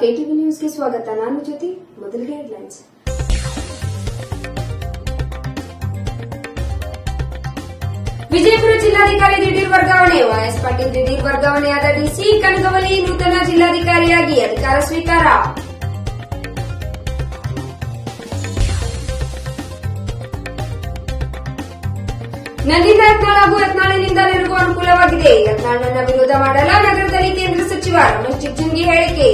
KTV ನ್ಯೂಸ್ಗೆ ಸ್ವಾಗತ. ನಾನು ಜ್ಯೋತಿ ಮೊದಲಿಗೆ ಹೆಡ್ಲೈನ್ಸ್. ವಿಜಯಪುರ ಜಿಲ್ಲಾಧಿಕಾರಿ ದಿಢೀರ್ ವರ್ಗಾವಣೆ ವೈಎಸ್ ಪಾಟೀಲ್ ದಿಢೀರ್ ವರ್ಗಾವಣೆಯಾದ ಡಿಸಿ ಕನಗವಲಿ ನೂತನ ಜಿಲ್ಲಾಧಿಕಾರಿಯಾಗಿ ಅಧಿಕಾರ ಸ್ವೀಕಾರ. ನನ್ನಿಂದ ಯತ್ನಾಳ್ ಹಾಗೂ ಯತ್ನಾಳಿನಿಂದ ನನಗೂ ಅನುಕೂಲವಾಗಿದೆ. ಯತ್ನಾಳ್ ವಿರೋಧ ಮಾಡಲ್ಲ ನಗರದಲ್ಲಿ ಕೇಂದ್ರ ಸಚಿವ ರಮೇಶ್ ಜಿಗಜಿಣಗಿ ಹೇಳಿಕೆ.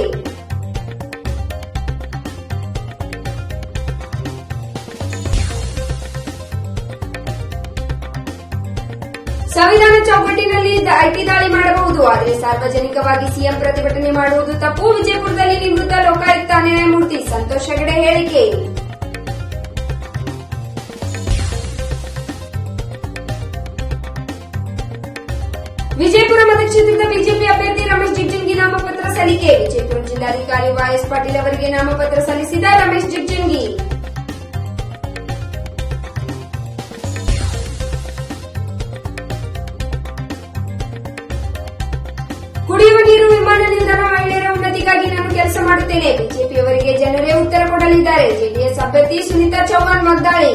ಸಂವಿಧಾನ ಚೌಕಟ್ಟಿನಲ್ಲಿ ಐಟಿ ದಾಳಿ ಮಾಡಬಹುದು, ಆದರೆ ಸಾರ್ವಜನಿಕವಾಗಿ ಸಿಎಂ ಪ್ರತಿಭಟನೆ ಮಾಡುವುದು ತಪ್ಪು. ವಿಜಯಪುರದಲ್ಲಿ ನಿವೃತ್ತ ಲೋಕಾಯುಕ್ತ ನ್ಯಾಯಮೂರ್ತಿ ಸಂತೋಷ್ ಹೆಗಡೆ ಹೇಳಿಕೆ. ವಿಜಯಪುರ ಮತಕ್ಷೇತ್ರದ ಬಿಜೆಪಿ ಅಭ್ಯರ್ಥಿ ರಮೇಶ್ ಜಿಗ್ಜಿಂಗಿ ನಾಮಪತ್ರ ಸಲ್ಲಿಕೆ. ವಿಜಯಪುರ ಜಿಲ್ಲಾಧಿಕಾರಿ ವೈಎಸ್ ಪಾಟೀಲ್ ಅವರಿಗೆ ನಾಮಪತ್ರ ಸಲ್ಲಿಸಿದ ರಮೇಶ್ ಜಿಗಜಿಣಗಿ ಉನ್ನತಿಗಾಗಿ ನಾನು ಕೆಲಸ ಮಾಡುತ್ತೇನೆ. ಬಿಜೆಪಿಯವರಿಗೆ ಜನರೇ ಉತ್ತರ ಕೊಡಲಿದ್ದಾರೆ. ಜೆಡಿಎಸ್ ಅಭ್ಯರ್ಥಿ ಸುನೀತಾ ಚೌಹಾಣ್ ವಾಗ್ದಾಳಿ.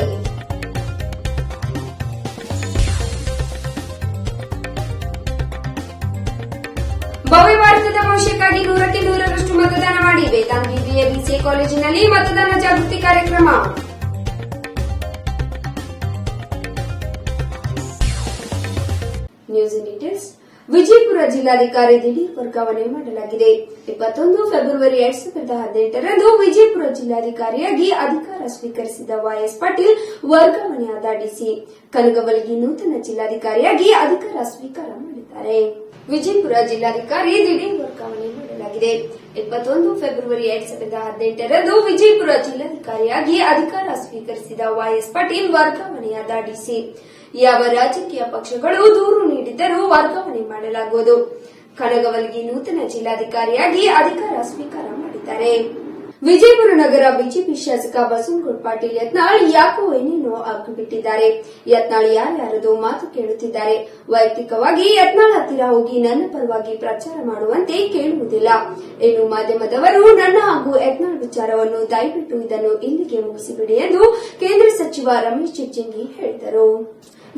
ಭವ್ಯ ಭಾರತದ ಭವಿಷ್ಯಕ್ಕಾಗಿ ನೂರಕ್ಕೆ ನೂರರಷ್ಟು ಮತದಾನ ಮಾಡಿ. ವೇದಾಂತ್ ಬಿಬಿಎ ಕಾಲೇಜಿನಲ್ಲಿ ಮತದಾನ ಜಾಗೃತಿ ಕಾರ್ಯಕ್ರಮ. ನ್ಯೂಸ್ ಇನ್ ಡೀಟೇಲ್ಸ್ ವಿಜಯಪುರ ಜಿಲ್ಲಾಧಿಕಾರಿ ದಿಢೀರ್ ವರ್ಗಾವಣೆ ಮಾಡಲಾಗಿದೆ. ಇಪ್ಪತ್ತೊಂದು ಫೆಬ್ರವರಿ ಎರಡ್ ಸಾವಿರದ ಹದಿನೆಂಟರಂದು ವಿಜಯಪುರ ಜಿಲ್ಲಾಧಿಕಾರಿಯಾಗಿ ಅಧಿಕಾರ ಸ್ವೀಕರಿಸಿದ ವೈಎಸ್ ಪಾಟೀಲ್ ವರ್ಗಾವಣೆಯಾದ ಡಿಸಿ ಕನಗವಲಗಿ ನೂತನ ಜಿಲ್ಲಾಧಿಕಾರಿಯಾಗಿ ಅಧಿಕಾರ ಸ್ವೀಕಾರ ಮಾಡಿದ್ದಾರೆ. ವಿಜಯಪುರ ಜಿಲ್ಲಾಧಿಕಾರಿ ದಿಢೀರ್ ವರ್ಗಾವಣೆ ಮಾಡಲಾಗಿದೆ. ಇಪ್ಪತ್ತೊಂದು ಫೆಬ್ರವರಿ ಎರಡ್ ಸಾವಿರದ ಹದಿನೆಂಟರಂದು ವಿಜಯಪುರ ಜಿಲ್ಲಾಧಿಕಾರಿಯಾಗಿ ಅಧಿಕಾರ ಸ್ವೀಕರಿಸಿದ ವೈಎಸ್ ಪಾಟೀಲ್ ವರ್ಗಾವಣೆಯಾದ ಡಿಸಿ ಯಾವ ರಾಜಕೀಯ ಪಕ್ಷಗಳು ದೂರು ನೀಡಿದ್ದರೂ ವರ್ಗಾವಣೆ ಮಾಡಲಾಗುವುದು. ಕನಗವಲ್ಗಿ ನೂತನ ಜಿಲ್ಲಾಧಿಕಾರಿಯಾಗಿ ಅಧಿಕಾರ ಸ್ವೀಕಾರ ಮಾಡಿದ್ದಾರೆ. ವಿಜಯಪುರ ನಗರ ಬಿಜೆಪಿ ಶಾಸಕ ಬಸವನಗೌಡ ಪಾಟೀಲ್ ಯತ್ನಾಳ್ ಯಾಕೋ ಏನೇನೋ ಆಗಿಬಿಟ್ಟಿದ್ದಾರೆ ಯತ್ನಾಳ್ ಯಾರ್ಯಾರದೋ ಮಾತು ಕೇಳುತ್ತಿದ್ದಾರೆ. ವೈಯಕ್ತಿಕವಾಗಿ ಯತ್ನಾಳ್ ಹತ್ತಿರ ಹೋಗಿ ನನ್ನ ಪರವಾಗಿ ಪ್ರಚಾರ ಮಾಡುವಂತೆ ಕೇಳುವುದಿಲ್ಲ. ಇನ್ನು ಮಾಧ್ಯಮದವರು ನನ್ನ ಹಾಗೂ ಯತ್ನಾಳ್ ವಿಚಾರವನ್ನು ದಯವಿಟ್ಟು ಇದನ್ನು ಇಲ್ಲಿಗೆ ಮುಗಿಸಿಬಿಡಿ ಎಂದು ಕೇಂದ್ರ ಸಚಿವ ರಮೇಶ್ ಜಿಗಜಿಣಗಿ ಹೇಳಿದರು.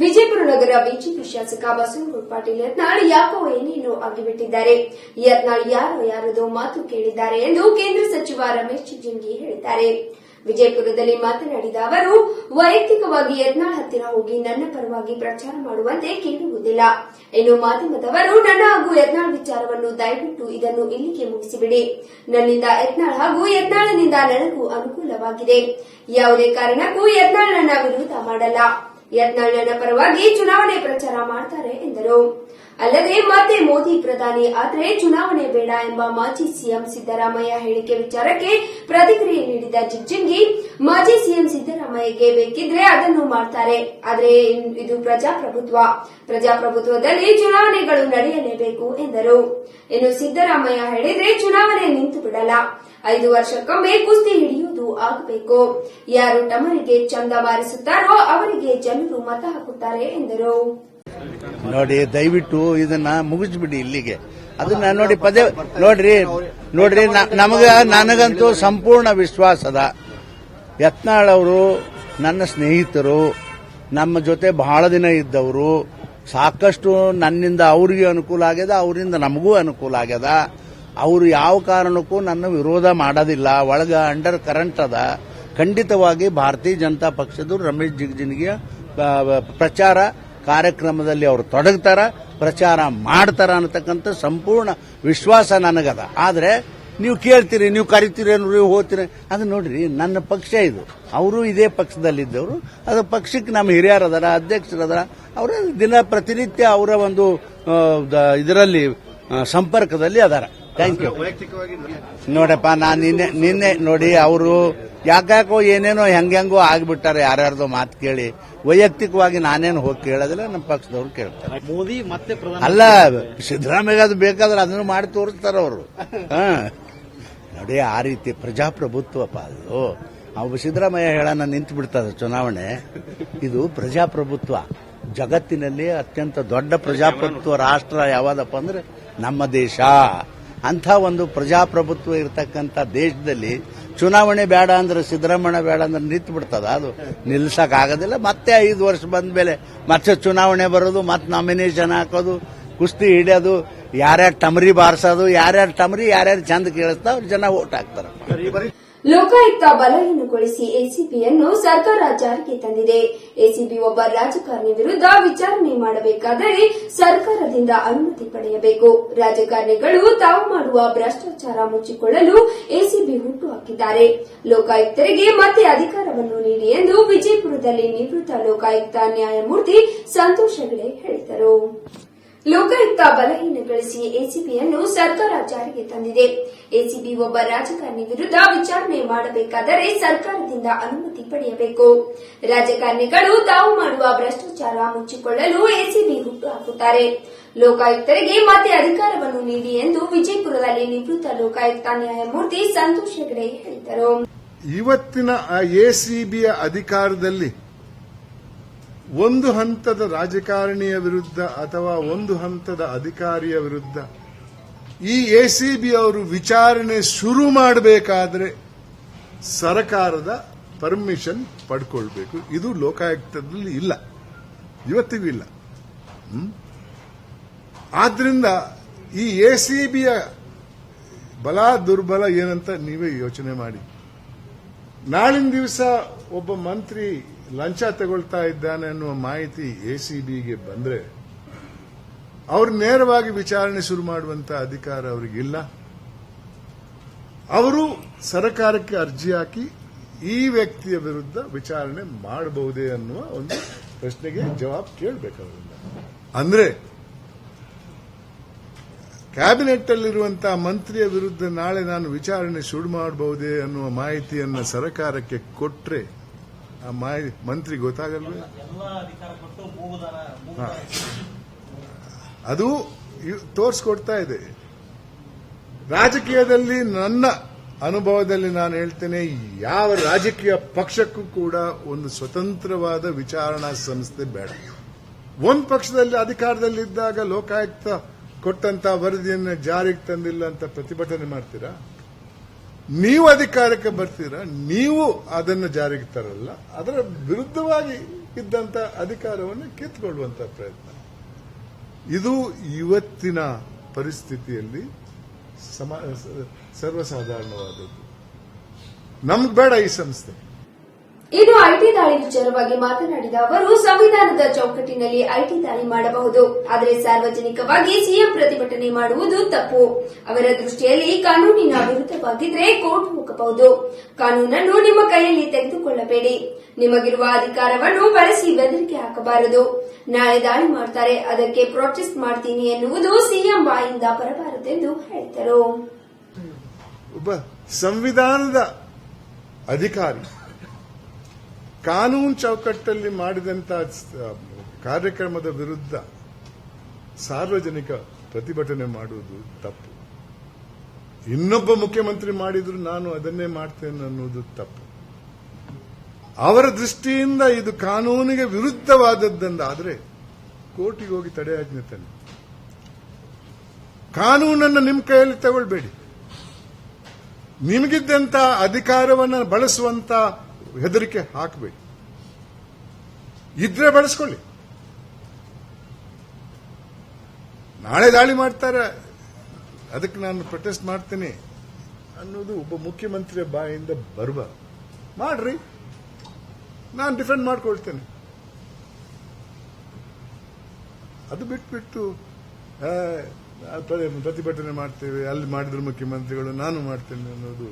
ವಿಜಯಪುರ ನಗರ ಬಿಜೆಪಿ ಶಾಸಕ ಬಸವನಗೌಡ ಪಾಟೀಲ್ ಯತ್ನಾಳ್ ಯಾಕೋ ಏನೇನೋ ಆಗಿಬಿಟ್ಟಿದ್ದಾರೆ ಯತ್ನಾಳ್ ಯಾರೋ ಯಾರದೋ ಮಾತು ಕೇಳಿದ್ದಾರೆ ಎಂದು ಕೇಂದ್ರ ಸಚಿವ ರಮೇಶ್ ಜಿಂಗಿ ಹೇಳಿದ್ದಾರೆ. ವಿಜಯಪುರದಲ್ಲಿ ಮಾತನಾಡಿದ ಅವರು, ವೈಯಕ್ತಿಕವಾಗಿ ಯತ್ನಾಳ್ ಹತ್ತಿರ ಹೋಗಿ ನನ್ನ ಪರವಾಗಿ ಪ್ರಚಾರ ಮಾಡುವಂತೆ ಕೇಳುವುದಿಲ್ಲ. ಇನ್ನು ಮಾಧ್ಯಮದವರು ನನ್ನ ಹಾಗೂ ಯತ್ನಾಳ್ ವಿಚಾರವನ್ನು ದಯವಿಟ್ಟು ಇದನ್ನು ಇಲ್ಲಿಗೆ ಮುಗಿಸಿಬಿಡಿ. ನನ್ನಿಂದ ಯತ್ನಾಳ್ ಹಾಗೂ ಯತ್ನಾಳನಿಂದ ನನಗೂ ಅನುಕೂಲವಾಗಿದೆ. ಯಾವುದೇ ಕಾರಣಕ್ಕೂ ಯತ್ನಾಳ್ ನನ್ನ ವಿರೋಧ ಮಾಡಲ್ಲ. ಯತ್ನಾಳ್ ಪರವಾಗಿ ಚುನಾವಣೆ ಪ್ರಚಾರ ಮಾಡ್ತಾರೆ ಎಂದರು. ಅಲ್ಲದೆ ಮತ್ತೆ ಮೋದಿ ಪ್ರಧಾನಿ ಆದರೆ ಚುನಾವಣೆ ಬೇಡ ಎಂಬ ಮಾಜಿ ಸಿಎಂ ಸಿದ್ದರಾಮಯ್ಯ ಹೇಳಿಕೆ ವಿಚಾರಕ್ಕೆ ಪ್ರತಿಕ್ರಿಯೆ ನೀಡಿದ ಜಿಗ್ಜಿಂಗಿ ಮಾಜಿ ಸಿಎಂ ಸಿದ್ದರಾಮಯ್ಯಗೆ ಬೇಕಿದ್ರೆ ಅದನ್ನು ಮಾಡ್ತಾರೆ. ಆದರೆ ಇದು ಪ್ರಜಾಪ್ರಭುತ್ವ. ಪ್ರಜಾಪ್ರಭುತ್ವದಲ್ಲಿ ಚುನಾವಣೆಗಳು ನಡೆಯಲೇಬೇಕು ಎಂದರು. ಇನ್ನು ಸಿದ್ದರಾಮಯ್ಯ ಹೇಳಿದ್ರೆ ಚುನಾವಣೆ ನಿಂತು ಬಿಡಲ್ಲ ಐದು ವರ್ಷಕ್ಕೊಮ್ಮೆ ಕುಸ್ತಿ ಹಿಡಿಯುವುದು ಆಗಬೇಕು. ಯಾರು ಟಮರಿಗೆ ಚಂದ ಬಾರಿಸುತ್ತಾರೋ ಅವರಿಗೆ ಜನರು ಮತ ಹಾಕುತ್ತಾರೆ ಎಂದರು. ನೋಡಿ, ದಯವಿಟ್ಟು ಇದನ್ನ ಮುಗಿಸ್ಬಿಡಿ ಇಲ್ಲಿಗೆ. ಅದನ್ನ ನೋಡಿ, ಪದೇ ನೋಡ್ರಿ ನೋಡ್ರಿ ನಮಗ, ನನಗಂತೂ ಸಂಪೂರ್ಣ ವಿಶ್ವಾಸದ ಯತ್ನಾಳ್ ಅವರು ನನ್ನ ಸ್ನೇಹಿತರು, ನಮ್ಮ ಜೊತೆ ಬಹಳ ದಿನ ಇದ್ದವರು, ಸಾಕಷ್ಟು ನನ್ನಿಂದ ಅವರಿಗೆ ಅನುಕೂಲ ಆಗ್ಯದ, ಅವರಿಂದ ನಮಗೂ ಅನುಕೂಲ ಆಗ್ಯದ. ಅವರು ಯಾವ ಕಾರಣಕ್ಕೂ ನನ್ನ ವಿರೋಧ ಮಾಡೋದಿಲ್ಲ. ಒಳಗ ಅಂಡರ್ ಕರೆಂಟ್ ಅದ. ಖಂಡಿತವಾಗಿ ಭಾರತೀಯ ಜನತಾ ಪಕ್ಷದ ರಮೇಶ್ ಜಿಗಜಿಣಗಿಯ ಪ್ರಚಾರ ಕಾರ್ಯಕ್ರಮದಲ್ಲಿ ಅವರು ತೊಡಗ್ತಾರ, ಪ್ರಚಾರ ಮಾಡ್ತಾರ ಅನ್ನತಕ್ಕಂಥ ಸಂಪೂರ್ಣ ವಿಶ್ವಾಸ ನನಗದ. ಆದರೆ ನೀವು ಕೇಳ್ತೀರಿ, ನೀವು ಕರಿತೀರಿ ನೀವು ಹೋಗ್ತೀರಿ. ಅದು ನೋಡ್ರಿ, ನನ್ನ ಪಕ್ಷ ಇದು. ಅವರು ಇದೇ ಪಕ್ಷದಲ್ಲಿದ್ದವರು. ಅದು ಪಕ್ಷಕ್ಕೆ ನಮ್ಮ ಹಿರಿಯರದಾರ, ಅಧ್ಯಕ್ಷರದಾರ. ಅವರ ದಿನ ಪ್ರತಿನಿತ್ಯ ಅವರ ಒಂದು ಇದರಲ್ಲಿ ಸಂಪರ್ಕದಲ್ಲಿ ಅದಾರ. ಥ್ಯಾಂಕ್ ಯು ನೋಡಪ್ಪ ನಾನು ನಿನ್ನೆ ನಿನ್ನೆ ನೋಡಿ ಅವರು ಯಾಕಾಕೋ ಏನೇನೋ ಹೆಂಗೆಂಗೋ ಆಗ್ಬಿಟ್ಟಾರೆ ಯಾರ್ಯಾರ್ದೋ ಮಾತು ಕೇಳಿ. ವೈಯಕ್ತಿಕವಾಗಿ ನಾನೇನು ಹೋಗಿ ಕೇಳೋದಿಲ್ಲ ನಮ್ಮ ಪಕ್ಷದವ್ರು ಕೇಳ್ತಾರೆ. ಮೋದಿ ಮತ್ತೆ ಅಲ್ಲ ಸಿದ್ದರಾಮಯ್ಯ ಅದು ಬೇಕಾದ್ರೆ ಅದನ್ನು ಮಾಡಿ ತೋರಿಸ್ತಾರ ಅವರು. ನೋಡಿ ಆ ರೀತಿ ಪ್ರಜಾಪ್ರಭುತ್ವಪ್ಪ ಅದು. ಅವು ಸಿದ್ದರಾಮಯ್ಯ ಹೇಳೋಣ ನಿಂತು ಬಿಡ್ತದೆ ಚುನಾವಣೆ. ಇದು ಪ್ರಜಾಪ್ರಭುತ್ವ. ಜಗತ್ತಿನಲ್ಲಿ ಅತ್ಯಂತ ದೊಡ್ಡ ಪ್ರಜಾಪ್ರಭುತ್ವ ರಾಷ್ಟ್ರ ಯಾವ್ದಪ್ಪ ಅಂದ್ರೆ ನಮ್ಮ ದೇಶ. ಅಂಥ ಒಂದು ಪ್ರಜಾಪ್ರಭುತ್ವ ಇರತಕ್ಕಂಥ ದೇಶದಲ್ಲಿ ಚುನಾವಣೆ ಬೇಡ ಅಂದ್ರೆ ಸಿದ್ದರಾಮಯ್ಯ ಬೇಡ ಅಂದ್ರೆ ನಿಂತು ಬಿಡ್ತದ. ಅದು ನಿಲ್ಸಕ್ ಆಗೋದಿಲ್ಲ. ಮತ್ತೆ ಐದು ವರ್ಷ ಬಂದ ಮೇಲೆ ಮತ್ತೆ ಚುನಾವಣೆ ಬರೋದು ಮತ್ತೆ ನಾಮಿನೇಷನ್ ಹಾಕೋದು, ಕುಸ್ತಿ ಹಿಡಿಯೋದು, ಯಾರ್ಯಾರು ಟಮರಿ ಬಾರಿಸೋದು, ಯಾರ್ಯಾರು ಟಮರಿ, ಯಾರ್ಯಾರು ಚಂದ ಕೇಳಿಸ್ತಾ ಅವ್ರು ಜನ ಓಟ್ ಹಾಕ್ತಾರೆ. ಲೋಕಾಯುಕ್ತ ಬಲಹೀನಗೊಳಿಸಿ ಎಸಿಬಿಯನ್ನು ಸರ್ಕಾರ ಜಾರಿಗೆ ತಂದಿದೆ. ಎಸಿಬಿ ಒಬ್ಬ ರಾಜಕಾರಣಿ ವಿರುದ್ಧ ವಿಚಾರಣೆ ಮಾಡಬೇಕಾದರೆ ಸರ್ಕಾರದಿಂದ ಅನುಮತಿ ಪಡೆಯಬೇಕು. ರಾಜಕಾರಣಿಗಳು ತಾವು ಮಾಡುವ ಭ್ರಷ್ಟಾಚಾರ ಮುಚ್ಚಿಕೊಳ್ಳಲು ಎಸಿಬಿ ಹುಟ್ಟುಹಾಕಿದ್ದಾರೆ ಲೋಕಾಯುಕ್ತರಿಗೆ ಮತ್ತೆ ಅಧಿಕಾರವನ್ನು ನೀಡಿ ಎಂದು ವಿಜಯಪುರದಲ್ಲಿ ನಿವೃತ್ತ ಲೋಕಾಯುಕ್ತ ನ್ಯಾಯಮೂರ್ತಿ ಸಂತೋಷ್ ಹೆಗಡೆ ಹೇಳಿದರು. ಲೋಕಾಯುಕ್ತ ಬಲಹೀನಗೊಳಿಸಿ ಎಸಿಬಿಯನ್ನು ಸರ್ಕಾರ ಜಾರಿಗೆ ತಂದಿದೆ. ಎಸಿಬಿ ಒಬ್ಬ ರಾಜಕಾರಣಿ ವಿರುದ್ಧ ವಿಚಾರಣೆ ಮಾಡಬೇಕಾದರೆ ಸರ್ಕಾರದಿಂದ ಅನುಮತಿ ಪಡೆಯಬೇಕು. ರಾಜಕಾರಣಿಗಳು ತಾವು ಮಾಡುವ ಭ್ರಷ್ಟಾಚಾರ ಮುಚ್ಚಿಕೊಳ್ಳಲು ಎಸಿಬಿ ಹುಟ್ಟುಹಾಕುತ್ತಾರೆ ಲೋಕಾಯುಕ್ತರಿಗೆ ಮತ್ತೆ ಅಧಿಕಾರವನ್ನು ನೀಡಿ ಎಂದು ವಿಜಯಪುರದಲ್ಲಿ ನಿವೃತ್ತ ಲೋಕಾಯುಕ್ತ ನ್ಯಾಯಮೂರ್ತಿ ಸಂತೋಷ್ ಹೆಗಡೆ ಹೇಳಿದರು. ಇವತ್ತಿನ ಎಸಿಬಿಯ ಅಧಿಕಾರದಲ್ಲಿ ಒಂದು ಹಂತದ ರಾಜಕಾರಣಿಯ ವಿರುದ್ಧ ಅಥವಾ ಒಂದು ಹಂತದ ಅಧಿಕಾರಿಯ ವಿರುದ್ಧ ಈ ಎಸಿಬಿ ಅವರು ವಿಚಾರಣೆ ಶುರು ಮಾಡಬೇಕಾದ್ರೆ ಸರ್ಕಾರದ ಪರ್ಮಿಷನ್ ಪಡ್ಕೊಳ್ಬೇಕು. ಇದು ಲೋಕಾಯುಕ್ತದಲ್ಲಿ ಇಲ್ಲ. ಇವತ್ತಿಗೂ ಇಲ್ಲ? ಆದ್ರಿಂದ ಈ ಎಸಿಬಿಯ ಬಲ ದುರ್ಬಲ ಏನಂತ ನೀವೇ ಯೋಚನೆ ಮಾಡಿ. ನಾಳಿನ ದಿವಸ ಒಬ್ಬ ಮಂತ್ರಿ ಲಂಚ ತಗೊಳ್ತಾ ಇದ್ದಾನೆ ಅನ್ನುವ ಮಾಹಿತಿ ಎಸಿಬಿಗೆ ಬಂದ್ರೆ, ಅವ್ರು ನೇರವಾಗಿ ವಿಚಾರಣೆ ಶುರು ಮಾಡುವಂತ ಅಧಿಕಾರ ಅವರಿಗಿಲ್ಲ. ಅವರು ಸರ್ಕಾರಕ್ಕೆ ಅರ್ಜಿ ಹಾಕಿ ಈ ವ್ಯಕ್ತಿಯ ವಿರುದ್ಧ ವಿಚಾರಣೆ ಮಾಡಬಹುದೇ ಅನ್ನುವ ಒಂದು ಪ್ರಶ್ನೆಗೆ ಜವಾಬ್ ಕೇಳಬೇಕು ಅವರಿಂದ. ಅಂದ್ರೆ ಕ್ಯಾಬಿನೆಟ್ ಅಲ್ಲಿರುವಂತಹ ಮಂತ್ರಿಯ ವಿರುದ್ಧ ನಾಳೆ ನಾನು ವಿಚಾರಣೆ ಶುರು ಮಾಡಬಹುದೇ ಅನ್ನುವ ಮಾಹಿತಿಯನ್ನು ಸರ್ಕಾರಕ್ಕೆ ಕೊಟ್ರೆ ಮಾಹಿ ಮಂತ್ರಿ ಗೊತ್ತಾಗಲ್ವೇ? ಹಾ. ಅದು ತೋರಿಸ್ಕೊಡ್ತಾ ತೋರ್ಸ್ಕೊಡ್ತಾ ಇದೆ. ರಾಜಕೀಯದಲ್ಲಿ ನನ್ನ ಅನುಭವದಲ್ಲಿ ನಾನು ಹೇಳ್ತೇನೆ ಯಾವ ರಾಜಕೀಯ ಪಕ್ಷಕ್ಕೂ ಕೂಡ ಒಂದು ಸ್ವತಂತ್ರವಾದ ವಿಚಾರಣಾ ಸಂಸ್ಥೆ ಬೇಡ. ಒಂದು ಪಕ್ಷದಲ್ಲಿ ಅಧಿಕಾರದಲ್ಲಿದ್ದಾಗ ಲೋಕಾಯುಕ್ತ ಕೊಟ್ಟಂತ ವರದಿಯನ್ನು ಜಾರಿಗೆ ತಂದಿಲ್ಲ ಅಂತ ಪ್ರತಿಭಟನೆ ಮಾಡ್ತೀರಾ? ನೀವು ಅಧಿಕಾರಕ್ಕೆ ಬರ್ತೀರಾ, ನೀವು ಅದನ್ನು ಜಾರಿಗೆ ತರಲ್ಲ, ಅದರ ವಿರುದ್ಧವಾಗಿ ಇದ್ದಂತ ಅಧಿಕಾರವನ್ನು ಕಿತ್ಕೊಳ್ಳುವಂತ ಪ್ರಯತ್ನ. ಇದು ಇವತ್ತಿನ ಪರಿಸ್ಥಿತಿಯಲ್ಲಿ ಸರ್ವಸಾಧಾರಣವಾದದ್ದು. ನಮ್ಗೆ ಬೇಡ ಈ ಸಂಸ್ಥೆ. ಇನ್ನು ಐಟಿ ದಾಳಿ ವಿಚಾರವಾಗಿ ಮಾತನಾಡಿದ ಅವರು, ಸಂವಿಧಾನದ ಚೌಕಟ್ಟಿನಲ್ಲಿ ಐಟಿ ದಾಳಿ ಮಾಡಬಹುದು. ಆದರೆ ಸಾರ್ವಜನಿಕವಾಗಿ ಸಿಎಂ ಪ್ರತಿಭಟನೆ ಮಾಡುವುದು ತಪ್ಪು. ಅವರ ದೃಷ್ಟಿಯಲ್ಲಿ ಕಾನೂನಿನ ವಿರುದ್ಧವಾಗಿದ್ರೆ ಕೋರ್ಟ್ ಹೋಗಬಹುದು. ಕಾನೂನನ್ನು ನಿಮ್ಮ ಕೈಯಲ್ಲಿ ತೆಗೆದುಕೊಳ್ಳಬೇಡಿ. ನಿಮಗಿರುವ ಅಧಿಕಾರವನ್ನು ಬಳಸಿ ಬೆದರಿಕೆ ಹಾಕಬಾರದು. ನಾಳೆ ದಾಳಿ ಮಾಡ್ತಾರೆ, ಅದಕ್ಕೆ ಪ್ರೊಟೆಸ್ಟ್ ಮಾಡ್ತೀನಿ ಎನ್ನುವುದು ಸಿಎಂ ಬಾಯಿಂದ ಬರಬಾರದೆಂದು ಹೇಳಿದರು. ಸಂವಿಧಾನದ ಅಧಿಕಾರಿ ಕಾನೂನು ಚೌಕಟ್ಟಲ್ಲಿ ಮಾಡಿದಂತ ಕಾರ್ಯಕ್ರಮದ ವಿರುದ್ಧ ಸಾರ್ವಜನಿಕ ಪ್ರತಿಭಟನೆ ಮಾಡುವುದು ತಪ್ಪು. ಇನ್ನೊಬ್ಬ ಮುಖ್ಯಮಂತ್ರಿ ಮಾಡಿದ್ರು ನಾನು ಅದನ್ನೇ ಮಾಡ್ತೇನೆ ಅನ್ನೋದು ತಪ್ಪು. ಅವರ ದೃಷ್ಟಿಯಿಂದ ಇದು ಕಾನೂನಿಗೆ ವಿರುದ್ಧವಾದದ್ದಂದಾದ್ರೆ ಕೋರ್ಟಿಗೆ ಹೋಗಿ ತಡೆಯಾಜ್ಞೆ ತನ್ನಿ. ಕಾನೂನನ್ನು ನಿಮ್ಮ ಕೈಯಲ್ಲಿ ತಗೊಳ್ಬೇಡಿ. ನಿಮಗಿದ್ದಂತ ಅಧಿಕಾರವನ್ನು ಬಳಸುವಂತ ಹೆದರಿಕೆ ಹಾಕಬೇಡಿ ಇದ್ರೆ ಬಳಸ್ಕೊಳ್ಳಿ. ನಾಳೆ ದಾಳಿ ಮಾಡ್ತಾರೆ. ಅದಕ್ಕೆ ನಾನು ಪ್ರೊಟೆಸ್ಟ್ ಮಾಡ್ತೀನಿ ಅನ್ನೋದು ಒಬ್ಬ ಮುಖ್ಯಮಂತ್ರಿಯ ಬಾಯಿಂದ ಬರುವ. ಮಾಡ್ರಿ. ನಾನು ಡಿಫೆಂಡ್ ಮಾಡ್ಕೊಳ್ತೇನೆ. ಅದು ಬಿಟ್ಬಿಟ್ಟು ಪ್ರತಿಭಟನೆ ಮಾಡ್ತೇವೆ. ಅಲ್ಲಿ ಮಾಡಿದ್ರು ಮುಖ್ಯಮಂತ್ರಿಗಳು, ನಾನು ಮಾಡ್ತೇನೆ ಅನ್ನೋದು.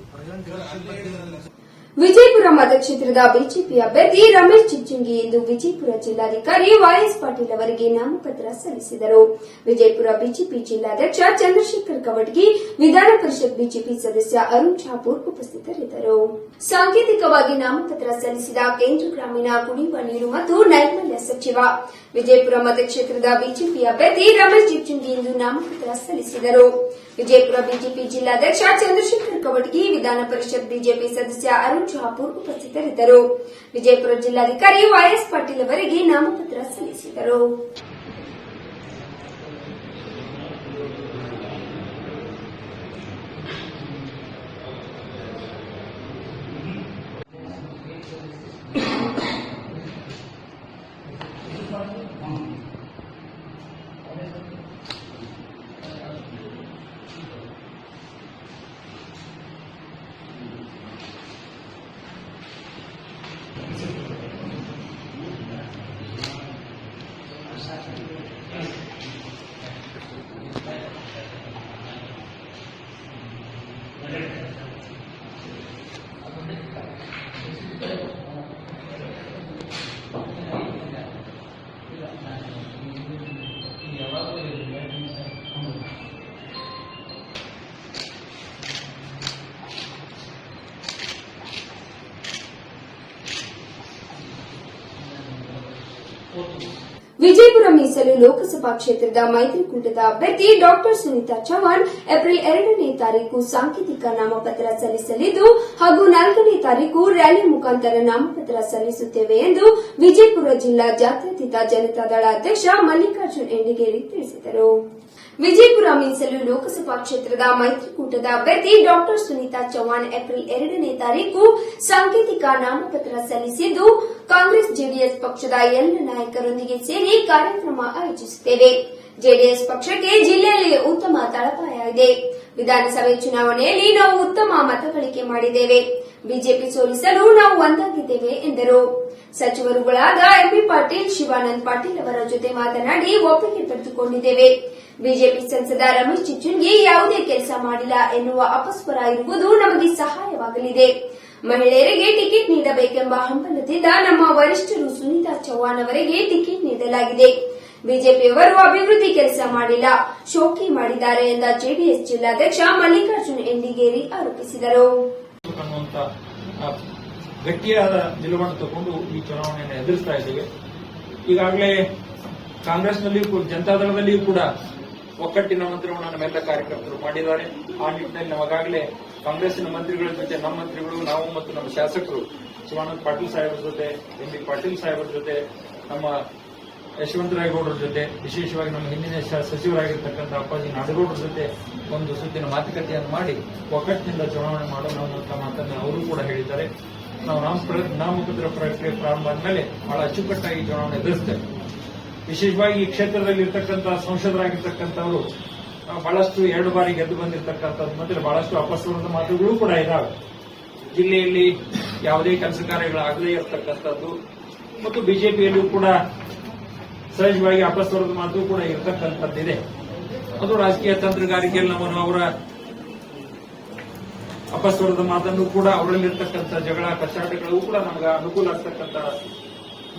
ವಿಜಯಪುರ ಮತಕ್ಷೇತ್ರದ ಬಿಜೆಪಿ ಅಭ್ಯರ್ಥಿ ರಮೇಶ್ ಚಿಚ್ಚುಂಗಿ ಎಂದು ವಿಜಯಪುರ ಜಿಲ್ಲಾಧಿಕಾರಿ ವೈಎಸ್ ಪಾಟೀಲ್ ಅವರಿಗೆ ನಾಮಪತ್ರ ಸಲ್ಲಿಸಿದರು. ವಿಜಯಪುರ ಬಿಜೆಪಿ ಜಿಲ್ಲಾಧ್ಯಕ್ಷ ಚಂದ್ರಶೇಖರ್ ಕವಟಗಿ, ವಿಧಾನ ಪರಿಷತ್ ಬಿಜೆಪಿ ಸದಸ್ಯ ಅರುಣ್ ಠಾಕೂರ್ ಉಪಸ್ಥಿತರಿದ್ದರು. ಸಾಂಕೇತಿಕವಾಗಿ ನಾಮಪತ್ರ ಸಲ್ಲಿಸಿದ ಕೇಂದ್ರ ಗ್ರಾಮೀಣ ಕುಡಿಯುವ ನೀರು ಮತ್ತು ನೈರ್ಮಲ್ಯ ಸಚಿವ. ವಿಜಯಪುರ ಮತಕ್ಷೇತ್ರದ ಬಿಜೆಪಿ ಅಭ್ಯರ್ಥಿ ರಮೇಶ್ ಚಿಚ್ಚುಂಗಿ ಎಂದು ನಾಮಪತ್ರ ಸಲ್ಲಿಸಿದರು. ವಿಜಯಪುರ ಬಿಜೆಪಿ ಜಿಲ್ಲಾಧ್ಯಕ್ಷ ಚಂದ್ರಶೇಖರ್ ಕವಟಗಿ, ವಿಧಾನ ಪರಿಷತ್ ಬಿಜೆಪಿ ಸದಸ್ಯ ಅರುಣ್ ಶಹಾಪುರ್ ಉಪಸ್ಥಿತರಿದ್ದರು ವಿಜಯಪುರ ಜಿಲ್ಲಾಧಿಕಾರಿ ವೈಎಸ್ ಪಾಟೀಲ್ ಅವರಿಗೆ ನಾಮಪತ್ರ ಸಲ್ಲಿಸಿದರು ವಿಜಯಪುರ ಮೀಸಲು ಲೋಕಸಭಾ ಕ್ಷೇತ್ರದ ಮೈತ್ರಿಕೂಟದ ಅಭ್ಯರ್ಥಿ ಡಾಕ್ಟರ್ ಸುನೀತಾ ಚೌಹಾಣ್ ಏಪ್ರಿಲ್ ಎರಡನೇ ತಾರೀಕು ಸಾಂಕೇತಿಕ ನಾಮಪತ್ರ ಸಲ್ಲಿಸಲಿದ್ದು ಹಾಗೂ ನಾಲ್ಕನೇ ತಾರೀಕು ರ್ಯಾಲಿ ಮುಖಾಂತರ ನಾಮಪತ್ರ ಸಲ್ಲಿಸುತ್ತೇವೆ ಎಂದು ವಿಜಯಪುರ ಜಿಲ್ಲಾ ಜಾತ್ಯತೀತ ಜನತಾದಳ ಅಧ್ಯಕ್ಷ ಮಲ್ಲಿಕಾರ್ಜುನ್ ಎಂಡಿಗೇರಿ ತಿಳಿಸಿದರು. ವಿಜಯಪುರ ಮೀಸಲು ಲೋಕಸಭಾ ಕ್ಷೇತ್ರದ ಮೈತ್ರಿಕೂಟದ ಅಭ್ಯರ್ಥಿ ಡಾಕ್ಟರ್ ಸುನೀತಾ ಚೌಹಾಣ್ ಏಪ್ರಿಲ್ ಎರಡನೇ ತಾರೀಕು ಸಾಂಕೇತಿಕ ನಾಮಪತ್ರ ಸಲ್ಲಿಸಿದ್ದು ಕಾಂಗ್ರೆಸ್ ಜೆಡಿಎಸ್ ಪಕ್ಷದ ಎಲ್ಲ ನಾಯಕರೊಂದಿಗೆ ಸೇರಿ ಕಾರ್ಯಕ್ರಮ ಆಯೋಜಿಸುತ್ತೇವೆ. ಜೆಡಿಎಸ್ ಪಕ್ಷಕ್ಕೆ ಜಿಲ್ಲೆಯಲ್ಲಿ ಉತ್ತಮ ತಳಪಾಯ ಇದೆ. ವಿಧಾನಸಭೆ ಚುನಾವಣೆಯಲ್ಲಿ ನಾವು ಉತ್ತಮ ಮತಗಳಿಕೆ ಮಾಡಿದ್ದೇವೆ. ಬಿಜೆಪಿ ಸೋಲಿಸಲು ನಾವು ಒಂದಾಗಿದ್ದೇವೆ, ಎಂದರು. ಸಚಿವರುಗಳಾದ ಎಂಪಿ ಪಾಟೀಲ್, ಶಿವಾನಂದ್ ಪಾಟೀಲ್ ಅವರ ಜೊತೆ ಮಾತನಾಡಿ ಒಪ್ಪಿಗೆ ಪಡೆದುಕೊಂಡಿದ್ದೇವೆ. ಬಿಜೆಪಿ ಸಂಸದ ರಮೇಶ್ ಚಿಚುನ್ಗೆ ಯಾವುದೇ ಕೆಲಸ ಮಾಡಿಲ್ಲ ಎನ್ನುವ ಅಪಸ್ವರ ಇರುವುದು ನಮಗೆ ಸಹಾಯವಾಗಲಿದೆ. ಮಹಿಳೆಯರಿಗೆ ಟಿಕೆಟ್ ನೀಡಬೇಕೆಂಬ ಹಂಬಲದಿಂದ ನಮ್ಮ ವರಿಷ್ಠರು ಸುನೀತಾ ಚೌಹಾಣ್ ಅವರಿಗೆ ಟಿಕೆಟ್ ನೀಡಲಾಗಿದೆ. ಬಿಜೆಪಿಯವರು ಅಭಿವೃದ್ಧಿ ಕೆಲಸ ಮಾಡಿಲ್ಲ. ಶೋಕಿ ಮಾಡಿದ್ದಾರೆ ಎಂದ ಜೆಡಿಎಸ್ ಜಿಲ್ಲಾಧ್ಯಕ್ಷ ಮಲ್ಲಿಕಾರ್ಜುನ್ ಎಂಡಿಗೇರಿ ಆರೋಪಿಸಿದರು. ಗಟ್ಟಿಯಾದ ನಿಲುವನ್ನು ತಗೊಂಡು ಈ ಚುನಾವಣೆಯನ್ನು ಎದುರಿಸ್ತಾ ಇದ್ದೇವೆ. ಈಗಾಗಲೇ ಕಾಂಗ್ರೆಸ್ನಲ್ಲಿಯೂ ಜನತಾದಳದಲ್ಲಿಯೂ ಕೂಡ ಒಕ್ಕಟ್ಟಿನ ಮಂತ್ರಿಗಳು ನಮ್ಮೆಲ್ಲ ಕಾರ್ಯಕರ್ತರು ಮಾಡಿದ್ದಾರೆ. ಆ ನಿಟ್ಟಿನಲ್ಲಿ ನಮಗಾಗಲೇ ಕಾಂಗ್ರೆಸ್ಸಿನ ಮಂತ್ರಿಗಳ ಜೊತೆ, ನಮ್ಮ ಮಂತ್ರಿಗಳು, ನಾವು ಮತ್ತು ನಮ್ಮ ಶಾಸಕರು, ಶಿವಾನಂದ ಪಾಟೀಲ್ ಸಾಹೇಬರ ಜೊತೆ, ಎಂ ಬಿ ಪಾಟೀಲ್ ಸಾಹೇಬರ ಜೊತೆ, ನಮ್ಮ ಯಶವಂತರಾಯಗೌಡರ ಜೊತೆ, ವಿಶೇಷವಾಗಿ ನಮ್ಮ ಹಿಂದಿನ ಸಚಿವರಾಗಿರ್ತಕ್ಕಂಥ ಅಪ್ಪಾಜಿ ನಾಡಗೌಡರ ಜೊತೆ ಒಂದು ಸುತ್ತಿನ ಮಾತುಕತೆಯನ್ನು ಮಾಡಿ ಒಕ್ಕಟ್ಟಿನಿಂದ ಚುನಾವಣೆ ಮಾಡೋಣ ಅನ್ನುವಂಥ ಮಾತನ್ನು ಅವರು ಕೂಡ ಹೇಳಿದ್ದಾರೆ. ನಾವು ನಾಮಪತ್ರ ಪ್ರಕ್ರಿಯೆ ಪ್ರಾರಂಭ ಆದಮೇಲೆ ಬಹಳ ಅಚ್ಚುಕಟ್ಟಾಗಿ ಚುನಾವಣೆ ಎದುರಿಸ್ತೇವೆ. ವಿಶೇಷವಾಗಿ ಈ ಕ್ಷೇತ್ರದಲ್ಲಿ ಇರ್ತಕ್ಕಂಥ ಸಂಸದರಾಗಿರ್ತಕ್ಕಂಥವರು ಬಹಳಷ್ಟು ಎರಡು ಬಾರಿ ಗೆದ್ದು ಬಂದಿರತಕ್ಕಂಥದ್ದು ಮತ್ತೆ ಬಹಳಷ್ಟು ಅಪಸ್ವರದ ಮಾತುಗಳು ಕೂಡ ಇದಾವೆ. ಜಿಲ್ಲೆಯಲ್ಲಿ ಯಾವುದೇ ಕೆಲಸ ಕಾರ್ಯಗಳಾಗದೇ ಇರತಕ್ಕಂಥದ್ದು ಮತ್ತು ಬಿಜೆಪಿಯಲ್ಲೂ ಕೂಡ ಸಹಜವಾಗಿ ಅಪಸ್ವರದ ಮಾತು ಕೂಡ ಇರತಕ್ಕಂಥದ್ದಿದೆ. ಅದು ರಾಜಕೀಯ ತಂತ್ರಗಾರಿಕೆಯಲ್ಲಿ ನಮ್ಮನ್ನು ಅವರ ಅಪಸ್ವರದ ಮಾತನ್ನು ಕೂಡ ಅವರಲ್ಲಿರ್ತಕ್ಕಂಥ ಜಗಳ, ಕಚ್ಚಾಟಗಳು ಕೂಡ ನಮಗೆ ಅನುಕೂಲ ಆಗ್ತಕ್ಕಂಥ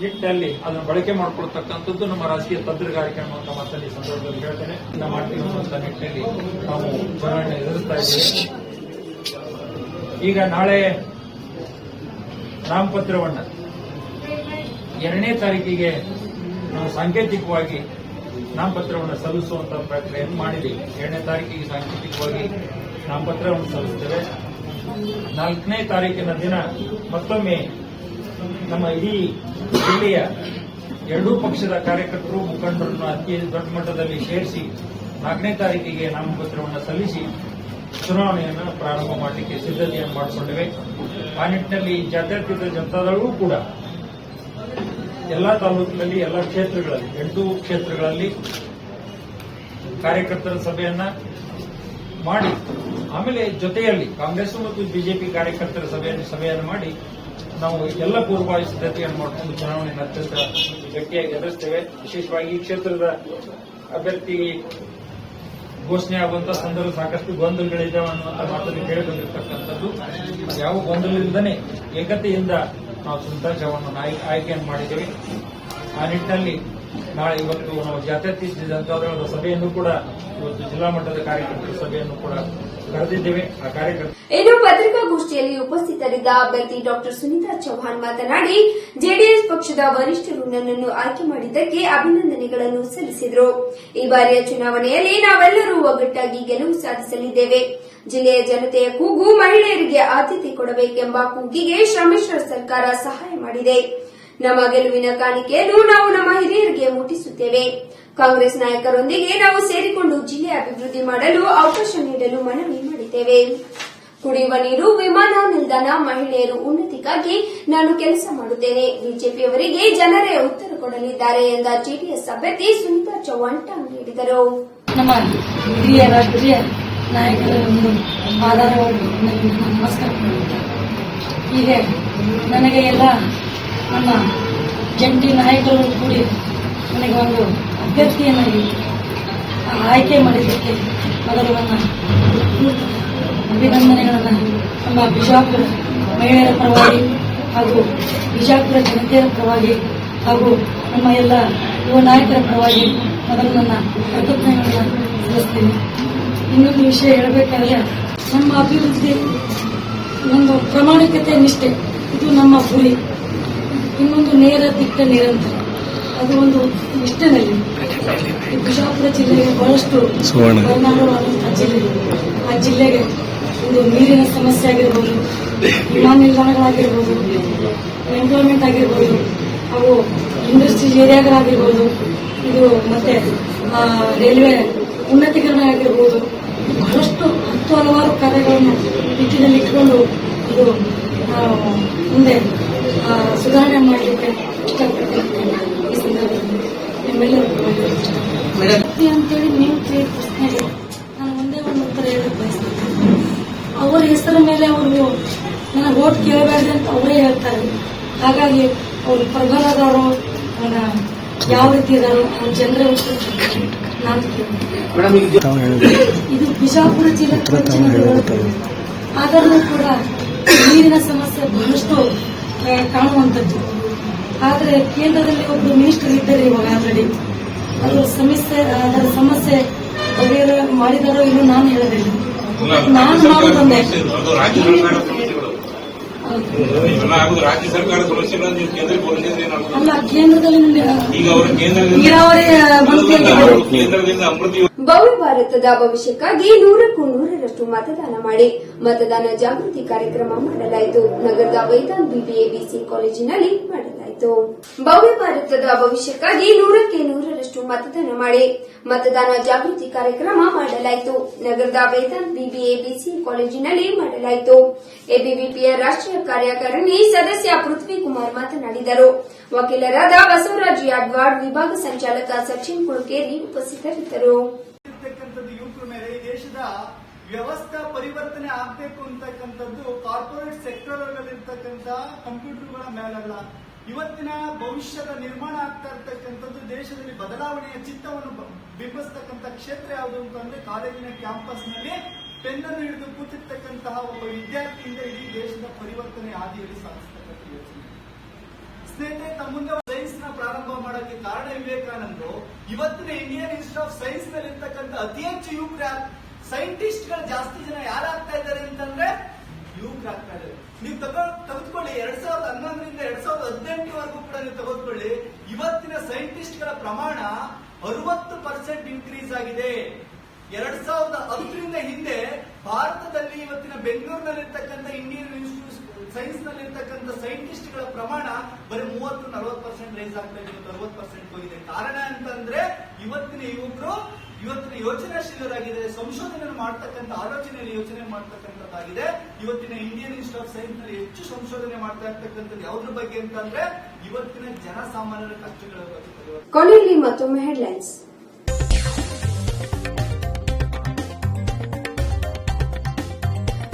ನಿಟ್ಟಿನಲ್ಲಿ ಅದನ್ನು ಬಳಕೆ ಮಾಡಿಕೊಡ್ತಕ್ಕಂಥದ್ದು ನಮ್ಮ ರಾಜಕೀಯ ತಂತ್ರಗಾರಿಕೆ ಅನ್ನುವಂಥ ಮಾತಲ್ಲಿ ಸಂದರ್ಭದಲ್ಲಿ ಹೇಳ್ತೇನೆ. ನಮ್ಮ ಮಾಡ್ತಿರುವಂತಹ ನಿಟ್ಟಿನಲ್ಲಿ ನಾವು ಚುನಾವಣೆ ಎದುರಿಸ್ತಾ ಇದ್ದೇವೆ. ಈಗ ನಾಳೆ ನಾಮಪತ್ರವನ್ನು ಎರಡನೇ ತಾರೀಕಿಗೆ ನಾವು ಸಾಂಕೇತಿಕವಾಗಿ ನಾಮಪತ್ರವನ್ನು ಸಲ್ಲಿಸುವಂಥ ಪ್ರಕ್ರಿಯೆಯನ್ನು ಮಾಡಿದ್ದೀವಿ. ಎರಡನೇ ತಾರೀಕಿಗೆ ಸಾಂಕೇತಿಕವಾಗಿ ನಾಮಪತ್ರವನ್ನು ಸಲ್ಲಿಸ್ತೇವೆ. ನಾಲ್ಕನೇ ತಾರೀಕಿನ ದಿನ ಮತ್ತೊಮ್ಮೆ ನಮ್ಮ ಇಡೀ ಜಿಲ್ಲೆಯ ಎರಡೂ ಪಕ್ಷದ ಕಾರ್ಯಕರ್ತರು, ಮುಖಂಡರನ್ನು ಅತಿ ದೊಡ್ಡ ಮಟ್ಟದಲ್ಲಿ ಸೇರಿಸಿ ನಾಲ್ಕನೇ ತಾರೀಕಿಗೆ ನಾಮಪತ್ರವನ್ನು ಸಲ್ಲಿಸಿ ಚುನಾವಣೆಯನ್ನು ಪ್ರಾರಂಭ ಮಾಡಲಿಕ್ಕೆ ಸಿದ್ಧತೆಯನ್ನು ಮಾಡಿಕೊಂಡಿವೆ. ಆ ನಿಟ್ಟಿನಲ್ಲಿ ಜಾತ್ಯತೀತ ಜನತಾದಳವೂ ಕೂಡ ಎಲ್ಲಾ ತಾಲೂಕಿನಲ್ಲಿ, ಎಲ್ಲ ಕ್ಷೇತ್ರಗಳಲ್ಲಿ, ಎಂಟು ಕ್ಷೇತ್ರಗಳಲ್ಲಿ ಕಾರ್ಯಕರ್ತರ ಸಭೆಯನ್ನ ಮಾಡಿ, ಆಮೇಲೆ ಜೊತೆಯಲ್ಲಿ ಕಾಂಗ್ರೆಸ್ ಮತ್ತು ಬಿಜೆಪಿ ಕಾರ್ಯಕರ್ತರ ಸಭೆಯನ್ನು ಸಭೆಯನ್ನು ಮಾಡಿ ನಾವು ಎಲ್ಲ ಪೂರ್ವಭಾವಿ ಸಿದ್ಧತೆಯನ್ನು ಮಾಡಿಕೊಂಡು ಚುನಾವಣೆಯನ್ನು ಅತ್ಯಂತ ಗಟ್ಟಿಯಾಗಿ ಎದುರಿಸ್ತೇವೆ. ವಿಶೇಷವಾಗಿ ಈ ಕ್ಷೇತ್ರದ ಅಭ್ಯರ್ಥಿ ಘೋಷಣೆ ಆಗುವಂತ ಸಂದರ್ಭ ಸಾಕಷ್ಟು ಗೊಂದಲಗಳಿದ್ದಾವೆ ಅನ್ನುವಂಥ ಮಾತನ್ನು ಕೇಳಿ ಯಾವ ಗೊಂದಲದಿಂದನೇ ಏಕತೆಯಿಂದ ನಾವು ಸುಲ್ತಾನ್ ಆಯ್ಕೆ ಆಯ್ಕೆಯನ್ನು ಮಾಡಿದ್ದೇವೆ. ಆ ನಿಟ್ಟಿನಲ್ಲಿ ನಾಳೆ ಇವತ್ತು ನಾವು ಜಾತ್ಯತೀತ ಸಭೆಯನ್ನು ಕೂಡ, ಇವತ್ತು ಜಿಲ್ಲಾ ಮಟ್ಟದ ಕಾರ್ಯಕರ್ತರ ಸಭೆಯನ್ನು ಕೂಡ ಇನ್ನು ಪತ್ರಿಕಾಗೋಷ್ಠಿಯಲ್ಲಿ ಉಪಸ್ಥಿತರಿದ್ದ ಅಭ್ಯರ್ಥಿ ಡಾಕ್ಟರ್ ಸುನೀತಾ ಚೌಹಾಣ್ ಮಾತನಾಡಿ, ಜೆಡಿಎಸ್ ಪಕ್ಷದ ವರಿಷ್ಠರು ನನ್ನನ್ನು ಆಯ್ಕೆ ಮಾಡಿದ್ದಕ್ಕೆ ಅಭಿನಂದನೆಗಳನ್ನು ಸಲ್ಲಿಸಿದರು. ಈ ಬಾರಿಯ ಚುನಾವಣೆಯಲ್ಲಿ ನಾವೆಲ್ಲರೂ ಒಗ್ಗಟ್ಟಾಗಿ ಗೆಲುವು ಸಾಧಿಸಲಿದ್ದೇವೆ. ಜಿಲ್ಲೆಯ ಜನತೆಯ ಕೂಗು ಮಹಿಳೆಯರಿಗೆ ಆದ್ಯತೆ ಕೊಡಬೇಕೆಂಬ ಕೂಗಿಗೆ ಸಮ್ಮಿಶ್ರ ಸರ್ಕಾರ ಸಹಾಯ ಮಾಡಿದೆ. ನಮ್ಮ ಗೆಲುವಿನ ಕಾಣಿಕೆಯನ್ನು ನಾವು ನಮ್ಮ ಹಿರಿಯರಿಗೆ ಮುಟ್ಟಿಸುತ್ತೇವೆ. ಕಾಂಗ್ರೆಸ್ ನಾಯಕರೊಂದಿಗೆ ನಾವು ಸೇರಿಕೊಂಡು ಜಿಲ್ಲೆ ಅಭಿವೃದ್ಧಿ ಮಾಡಲು ಅವಕಾಶ ನೀಡಲು ಮನವಿ ಮಾಡಿದ್ದೇವೆ. ಕುಡಿಯುವ ನೀರು, ವಿಮಾನ ನಿಲ್ದಾಣ, ಮಹಿಳೆಯರು ಉನ್ನತಿಗಾಗಿ ನಾನು ಕೆಲಸ ಮಾಡುತ್ತೇನೆ. ಬಿಜೆಪಿಯವರಿಗೆ ಜನರೇ ಉತ್ತರ ಕೊಡಲಿದ್ದಾರೆ ಎಂದ ಜೆಡಿಎಸ್ ಅಭ್ಯರ್ಥಿ ಸುನೀತಾ ಚೌಹಾಣ್ ಟಾಂಗ್ ನೀಡಿದರು. ನಮ್ಮ ನಮಸ್ಕಾರ ನನಗೆ ಎಲ್ಲ ನಮ್ಮ ಜಂಟಿ ನಾಯಕರು ಕೂಡಿ ನನಗೆ ಒಂದು ಅಭ್ಯರ್ಥಿಯನ್ನಾಗಿ ಆಯ್ಕೆ ಮಾಡಿದ್ದಕ್ಕೆ ಮೊದಲು ನನ್ನ ಅಭಿನಂದನೆಗಳನ್ನು ನಮ್ಮ ಬಿಜಾಪುರ ಮಹಿಳೆಯರ ಪರವಾಗಿ ಹಾಗೂ ಬಿಜಾಪುರ ಜನತೆಯರ ಪರವಾಗಿ ಹಾಗೂ ನಮ್ಮ ಎಲ್ಲ ಯುವ ನಾಯಕರ ಪರವಾಗಿ ಮೊದಲು ನನ್ನ ಕೃತಜ್ಞತೆಗಳನ್ನು ಸಲ್ಲಿಸ್ತೀನಿ. ಇನ್ನೊಂದು ವಿಷಯ ಹೇಳಬೇಕಾದ್ರೆ, ನಮ್ಮ ಅಭಿವೃದ್ಧಿ ಒಂದು ಪ್ರಾಮಾಣಿಕತೆ ನಿಷ್ಠೆ. ಇದು ನಮ್ಮ ಗುರಿ. ಇನ್ನೊಂದು ನೇರ ದಿಟ್ಟ ನಿರಂತರ ಅದು ಒಂದು ಇಷ್ಟದಲ್ಲಿ ಈ ಬಿಜಾಪುರ ಜಿಲ್ಲೆಗೆ ಬಹಳಷ್ಟು ಪರಿಣಾಮವಾದಂತಹ ಜಿಲ್ಲೆ. ಆ ಜಿಲ್ಲೆಗೆ ಒಂದು ನೀರಿನ ಸಮಸ್ಯೆ ಆಗಿರ್ಬೋದು ವಿಮಾನ ನಿಲ್ದಾಣಗಳಾಗಿರ್ಬೋದು ಎಂಪ್ಲಾಯ್ಮೆಂಟ್ ಆಗಿರ್ಬೋದು ಹಾಗೂ ಇಂಡಸ್ಟ್ರಿಯಲ್ ಏರಿಯಾಗಳಾಗಿರ್ಬೋದು ಇದು ಮತ್ತೆ ರೈಲ್ವೆ ಉನ್ನತೀಕರಣ ಆಗಿರ್ಬೋದು ಬಹಳಷ್ಟು ಹತ್ತು ಹಲವಾರು ಕಾರ್ಯಗಳನ್ನು ನಿಟ್ಟಿನಲ್ಲಿ ಇಟ್ಕೊಂಡು ಇದು ಮುಂದೆ ಹಾಗಾಗಿ ಅವ್ರು ಪ್ರಬಲದವರು ಯಾವ ರೀತಿ ಇದಾರೋ ಅವ್ರ ಜನರ ನಾನು ಇದು ಬಿಜಾಪುರ ಜಿಲ್ಲೆ ಆದರೂ ಕೂಡ ನೀರಿನ ಸಮಸ್ಯೆ ಬಹಳಷ್ಟು ಕಾಣುವಂತದ್ದು ಕಾಣುವಂಥದ್ದು. ಆದರೆ ಕೇಂದ್ರದಲ್ಲಿ ಒಬ್ಬರು ಮಿನಿಸ್ಟರ್ ಇದ್ದಾರೆ ಇವಾಗ ಆಲ್ರೆಡಿ ಅದರ ಸಮಸ್ಯೆ ಅದರ ಸಮಸ್ಯೆ ಬಗೆಹರ ಮಾಡಿದಾರೋ ಇಲ್ಲ ನಾನು ಹೇಳಬೇಕು ನಾನು ಮಾಡೋದೊಂದೇ ಅದು ರಾಜ್ಯ ಸರ್ಕಾರ ಅಲ್ಲ ಕೇಂದ್ರದಲ್ಲಿ ಈಗ ಅವರು ಕೇಂದ್ರದಿಂದ ಅಮೃತ ಭವ್ಯ ಭಾರತದ ಭವಿಷ್ಯಕ್ಕಾಗಿ ನೂರಕ್ಕೂ ನೂರರಷ್ಟು ಮತದಾನ ಮಾಡಿ. ಮತದಾನ ಜಾಗೃತಿ ಕಾರ್ಯಕ್ರಮ ಮಾಡಲಾಯಿತು. ನಗರದ ವೇದಾಂತ್ ಬಿಬಿಎ ಬಿಸಿ ಕಾಲೇಜಿನಲ್ಲಿ ಮಾಡಲಾಯಿತು ಭವ್ಯ ಭಾರತದ ಭವಿಷ್ಯಕ್ಕಾಗಿ ನೂರಕ್ಕೆ ನೂರರಷ್ಟು ಮತದಾನ ಮಾಡಿ. ಮತದಾನ ಜಾಗೃತಿ ಕಾರ್ಯಕ್ರಮ ಮಾಡಲಾಯಿತು. ನಗರದ ವೇದಾಂತ್ ಬಿಬಿಎ ಬಿಸಿ ಕಾಲೇಜಿನಲ್ಲಿ ಮಾಡಲಾಯಿತು. ಎಬಿವಿಪಿಯ ರಾಷ್ಟ್ರೀಯ ಕಾರ್ಯಕಾರಿಣಿ ಸದಸ್ಯ ಪೃಥ್ವಿ ಕುಮಾರ್ ಮಾತನಾಡಿದರು. ವಕೀಲರಾದ ಬಸವರಾಜ್ ಯಾಡ್ವಾಡ್ ವಿಭಾಗ ಸಂಚಾಲಕ ಸಚಿನ್ ಕುಳಕೇರಿ ಉಪಸ್ಥಿತರಿದ್ದರು. ವ್ಯವಸ್ಥಾ ಪರಿವರ್ತನೆ ಆಗಬೇಕು ಅಂತಕ್ಕಂಥದ್ದು ಕಾರ್ಪೊರೇಟ್ ಸೆಕ್ಟರ್ ಕಂಪ್ಯೂಟರ್ಗಳ ಮೇಲಲ್ಲ ಇವತ್ತಿನ ಭವಿಷ್ಯದ ನಿರ್ಮಾಣ ಆಗ್ತಾ ಇರ್ತಕ್ಕಂಥದ್ದು ದೇಶದಲ್ಲಿ ಬದಲಾವಣೆಯ ಚಿತ್ತವನ್ನು ಬಿಂಬಿಸ್ತಕ್ಕಂಥ ಕ್ಷೇತ್ರ ಯಾವುದು ಅಂತಂದ್ರೆ ಕಾಲೇಜಿನ ಕ್ಯಾಂಪಸ್ನಲ್ಲಿ ಪೆನ್ನನ್ನು ಹಿಡಿದು ಕೂತಿರ್ತಕ್ಕಂತಹ ಒಬ್ಬ ವಿದ್ಯಾರ್ಥಿಯಿಂದ ಇಡೀ ದೇಶದ ಪರಿವರ್ತನೆ ಹಾದಿಯಲ್ಲಿ ಸಾಧಿಸ್ತಕ್ಕಂಥ ಯೋಚನೆ. ಸ್ನೇಹಿತರೆ ತಮ್ಮ ಮುಂದೆ ಸೈನ್ಸ್ನ ಪ್ರಾರಂಭ ಮಾಡೋಕ್ಕೆ ಕಾರಣ ವಿವೇಕಾನಂದರು ಇವತ್ತಿನ ಇಂಡಿಯನ್ ಇನ್ಸ್ಟಿಟ್ಯೂಟ್ ಆಫ್ ಸೈನ್ಸ್ನಲ್ಲಿ ಇರ್ತಕ್ಕಂಥ ಅತಿ ಹೆಚ್ಚು ಯುವಕರ ಸೈಂಟಿಸ್ಟ್ಗಳು ಜಾಸ್ತಿ ಜನ ಯಾರಾಗ್ತಾ ಇದ್ದಾರೆ ಅಂತಂದ್ರೆ ಯುವಕರಾಗ್ತಾ ಇದ್ದಾರೆ. ನೀವು ತಗೋ ಎರಡ್ ಸಾವಿರದ ಹನ್ನೊಂದರಿಂದ ಎರಡ್ ಸಾವಿರದ ಹದಿನೆಂಟರವರೆಗೂ ಕೂಡ ನೀವು ತೆಗೆದುಕೊಳ್ಳಿ. ಇವತ್ತಿನ ಸೈಂಟಿಸ್ಟ್ಗಳ ಪ್ರಮಾಣ ಅರವತ್ತು ಪರ್ಸೆಂಟ್ ಇನ್ಕ್ರೀಸ್ ಆಗಿದೆ. ಎರಡ್ ಸಾವಿರದ ಹತ್ತರಿಂದ ಹಿಂದೆ ಭಾರತದಲ್ಲಿ ಇವತ್ತಿನ ಬೆಂಗಳೂರಿನಲ್ಲಿರ್ತಕ್ಕಂಥ ಇಂಡಿಯನ್ ಇನ್ಸ್ಟಿಟ್ಯೂಟ್ ಸೈನ್ಸ್ ನಲ್ಲಿರ್ತಕ್ಕಂಥ ಸೈಂಟಿಸ್ಟ್ಗಳ ಪ್ರಮಾಣ ಬರೀ ಮೂವತ್ತು ನಲವತ್ತು ಪರ್ಸೆಂಟ್ ರೈಸ್ ಆಗ್ತಾ ಇದೆ ಅರವತ್ತು ಪರ್ಸೆಂಟ್ ಹೋಗಿದೆ. ಕಾರಣ ಅಂತಂದ್ರೆ ಇವತ್ತಿನ ಯುವಕರು ಇವತ್ತಿನ ಯೋಚನಾಶೀಲರಾಗಿದೆ ಸಂಶೋಧನೆ ಮಾಡ್ತಕ್ಕಂಥ, ಆಲೋಚನೆಯಲ್ಲಿ ಯೋಚನೆ ಮಾಡ್ತಕ್ಕಂಥದ್ದಾಗಿದೆ. ಇವತ್ತಿನ ಇಂಡಿಯನ್ ಇನ್ಸ್ಟಿಟ್ಯೂಟ್ ಆಫ್ ಸೈನ್ಸ್ನಲ್ಲಿ ಹೆಚ್ಚು ಸಂಶೋಧನೆ ಮಾಡ್ತಾ ಇರ್ತಕ್ಕಂಥದ್ದು ಯಾವ್ದ್ರ ಬಗ್ಗೆ ಅಂತಂದ್ರೆ ಇವತ್ತಿನ ಜನಸಾಮಾನ್ಯರ ಕಷ್ಟಗಳ ಬಗ್ಗೆ ಕೊನೆಯಲ್ಲಿ ಮತ್ತೊಮ್ಮೆ ಹೆಡ್ಲೈನ್ಸ್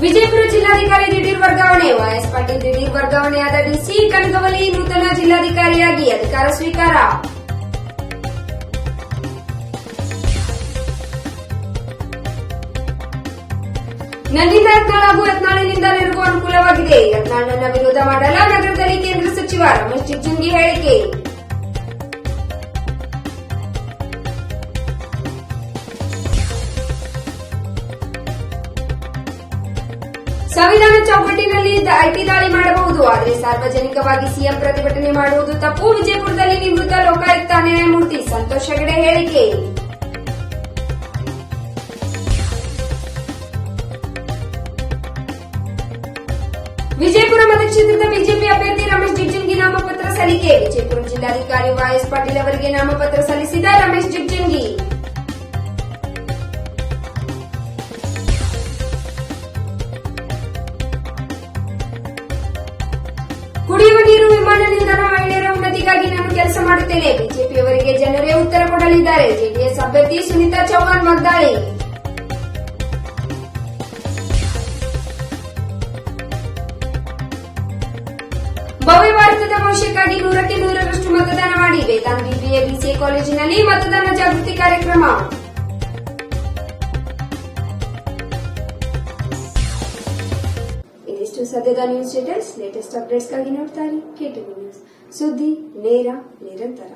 ವಿಜಯಪುರ ಜಿಲ್ಲಾಧಿಕಾರಿ ದಿಢೀರ್ ವರ್ಗಾವಣೆ ವೈಎಸ್ ಪಾಟೀಲ್ ದಿಢೀರ್ ವರ್ಗಾವಣೆಯಾದ ಡಿಸಿ ಕನಗವಲಿ ನೂತನ ಜಿಲ್ಲಾಧಿಕಾರಿಯಾಗಿ ಅಧಿಕಾರ ಸ್ವೀಕಾರ. ನನ್ನಿಂದ ಯತ್ನಾಳ್ ಹಾಗೂ ಯತ್ನಾಳಿನಿಂದ ನೆರವು ಅನುಕೂಲವಾಗಿದೆ. ಯತ್ನಾಳ್ನನ್ನ ವಿರೋಧ ಮಾಡಲ್ಲ ನಗರದಲ್ಲಿ ಕೇಂದ್ರ ಸಚಿವ ರಮೇಶ್ ಜಿಗಜಿಂಗಿ ಹೇಳಿಕೆ. ಸಂವಿಧಾನ ಚೌಕಟ್ಟಿನಲ್ಲಿ ಐಟಿ ದಾಳಿ ಮಾಡಬಹುದು. ಆದರೆ ಸಾರ್ವಜನಿಕವಾಗಿ ಸಿಎಂ ಪ್ರತಿಭಟನೆ ಮಾಡುವುದು ತಪ್ಪು. ವಿಜಯಪುರದಲ್ಲಿ ನಿವೃತ್ತ ಲೋಕಾಯುಕ್ತ ನ್ಯಾಯಮೂರ್ತಿ ಸಂತೋಷ್ ಹೆಗಡೆ ಹೇಳಿಕೆ. ವಿಜಯಪುರ ಮತಕ್ಷೇತ್ರದ ಬಿಜೆಪಿ ಅಭ್ಯರ್ಥಿ ರಮೇಶ್ ಜಿಗ್ಜಿಂಗಿ ನಾಮಪತ್ರ ಸಲ್ಲಿಕೆ. ವಿಜಯಪುರ ಜಿಲ್ಲಾಧಿಕಾರಿ ವೈಎಸ್ ಪಾಟೀಲ್ ಅವರಿಗೆ ನಾಮಪತ್ರ ಸಲ್ಲಿಸಿದ ರಮೇಶ್ ಜಿಗ್ಜಿಂಗಿ. ಕುಡಿಯುವ ನೀರು, ವಿಮಾನ ನಿಲ್ದಾಣ ಮಹಿಳೆಯರ ಉನ್ನತಿಗಾಗಿ ನಾನು ಕೆಲಸ ಮಾಡುತ್ತೇನೆ. ಬಿಜೆಪಿಯವರಿಗೆ ಜನರೇ ಉತ್ತರ ಕೊಡಲಿದ್ದಾರೆ. ಜೆಡಿಎಸ್ ಅಭ್ಯರ್ಥಿ ಸುನೀತಾ ಚೌಹಾಣ್ ವಾಗ್ದಾಳಿ. ಶೇಕಡ ನೂರಕ್ಕೆ ನೂರರಷ್ಟು ಮತದಾನ ಮಾಡಿ ವೇದಾಂತಿ ಬಿಎಬಿಸಿಎ ಕಾಲೇಜಿನಲ್ಲಿ ಮತದಾನ ಜಾಗೃತಿ ಕಾರ್ಯಕ್ರಮ. ಇದಿಷ್ಟು ಸದ್ಯದ ನ್ಯೂಸ್ ಡೀಟೇಲ್ಸ್ ಲೇಟೆಸ್ಟ್ ಅಪ್ಡೇಟ್ಸ್ಗಾಗಿ ನೋಡ್ತಾರೆ ಕೆಟಿವಿ ನ್ಯೂಸ್ ಸುದ್ದಿ, ನೇರ, ನಿರಂತರ.